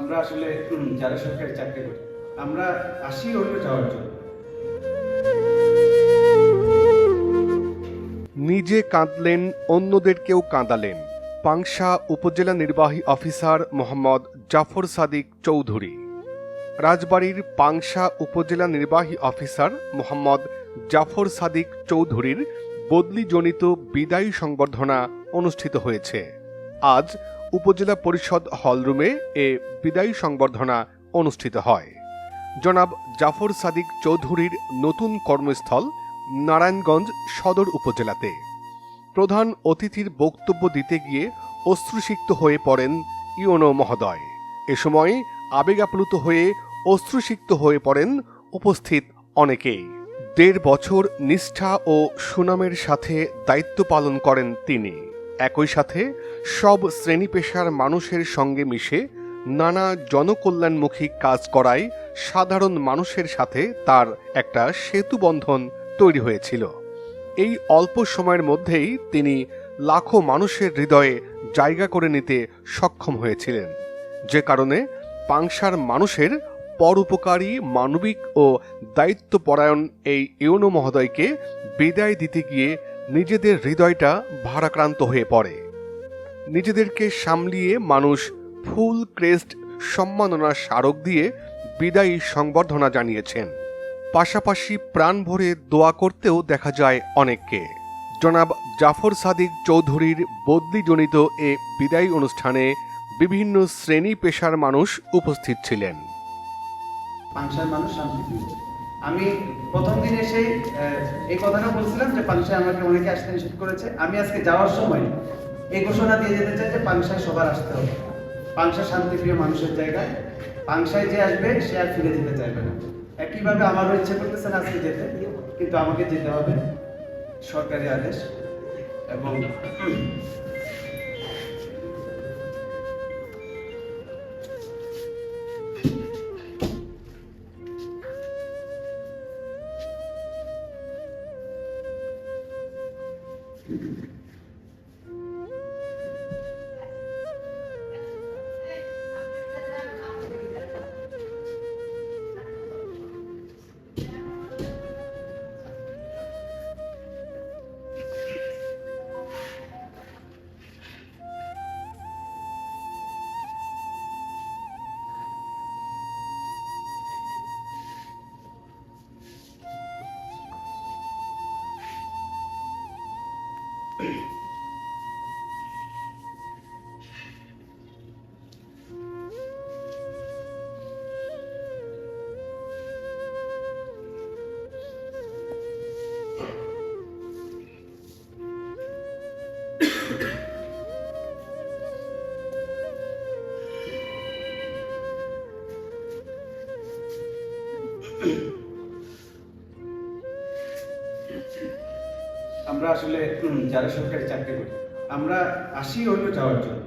আমরা আসলে যারা সরকারি চাকরি করি, আমরা আসি হলো যাওয়ার জন্য। নিজে কাঁদলেন অন্যদেরকেও কাঁদালেন। পাংশা উপজেলা নির্বাহী অফিসার মোহাম্মদ জাফর সাদিক চৌধুরী। রাজবাড়ীর পাংশা উপজেলা নির্বাহী অফিসার মোহাম্মদ জাফর সাদিক চৌধুরীর বদলিজনিত বিদায়ী সংবর্ধনা অনুষ্ঠিত হয়েছে। আজ উপজেলা পরিষদ হলরুমে এ বিদায়ী সংবর্ধনা অনুষ্ঠিত হয়। জনাব জাফর সাদিক চৌধুরীর নতুন কর্মস্থল নারায়ণগঞ্জ সদর উপজেলাতে। প্রধান অতিথির বক্তব্য দিতে গিয়ে অশ্রুসিক্ত হয়ে পড়েন ইওনো মহোদয়। এ সময় আবেগাপ্লুত হয়ে অশ্রুসিক্ত হয়ে পড়েন উপস্থিত অনেকেই। দেড় বছর নিষ্ঠা ও সুনামের সাথে দায়িত্ব পালন করেন তিনি। একই সাথে সব শ্রেণি পেশার মানুষের সঙ্গে মিশে নানা জনকল্যাণমুখী কাজ করায় সাধারণ মানুষের সাথে তার একটা সেতু বন্ধন তৈরি হয়েছিল। এই অল্প সময়ের মধ্যেই তিনি লাখো মানুষের হৃদয়ে জায়গা করে নিতে সক্ষম হয়েছিলেন। যে কারণে পাংশার মানুষের পরোপকারী, মানবিক ও দায়িত্বপরায়ণ এই ইউনো মহোদয়কে বিদায় দিতে গিয়ে নিজেদের হৃদয়টা ভারাক্রান্ত হয়ে পড়ে। নিজেদেরকে সামলিয়ে মানুষ ফুল ক্রেস্ট সম্মাননা স্মারক দিয়ে বিদায়ী সংবর্ধনা জানিয়েছেন। পাশাপাশি প্রাণ ভরে দোয়া করতেও দেখা যায় অনেককে। জনাব জাফর সাদিক চৌধুরীর বদলিজনিত এ বিদায়ী অনুষ্ঠানে বিভিন্ন শ্রেণি পেশার মানুষ উপস্থিত ছিলেন। মানুষ আমি প্রথম দিন এসে এই কথাটা বলছিলাম যে পাংশায় আমাকে অনেকে আসতে নিষেধ করেছে। আমি আজকে যাওয়ার সময় এই ঘোষণা দিয়ে যেতে চাই যে পাংশায় সবার আসতে হবে। পাংশা শান্তিপ্রিয় মানুষের জায়গায়। পাংশায় যে আসবে, সে আর ফিরে যেতে চাইবে না। একইভাবে আমারও ইচ্ছে করতেছে না আজকে যেতে, কিন্তু আমাকে যেতে হবে। সরকারি আদেশ এবং আমরা আসলে যারা সরকারি চাকরি করি আমরা আসি হলো যাওয়ার জন্য।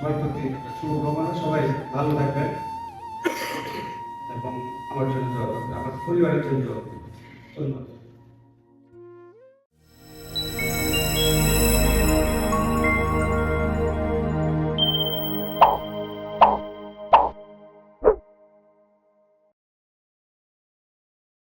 সবার প্রতি সবাই ভালো থাকবেন। এবং আমার জন্য আমার পরিবারের জন্য ধন্যবাদ।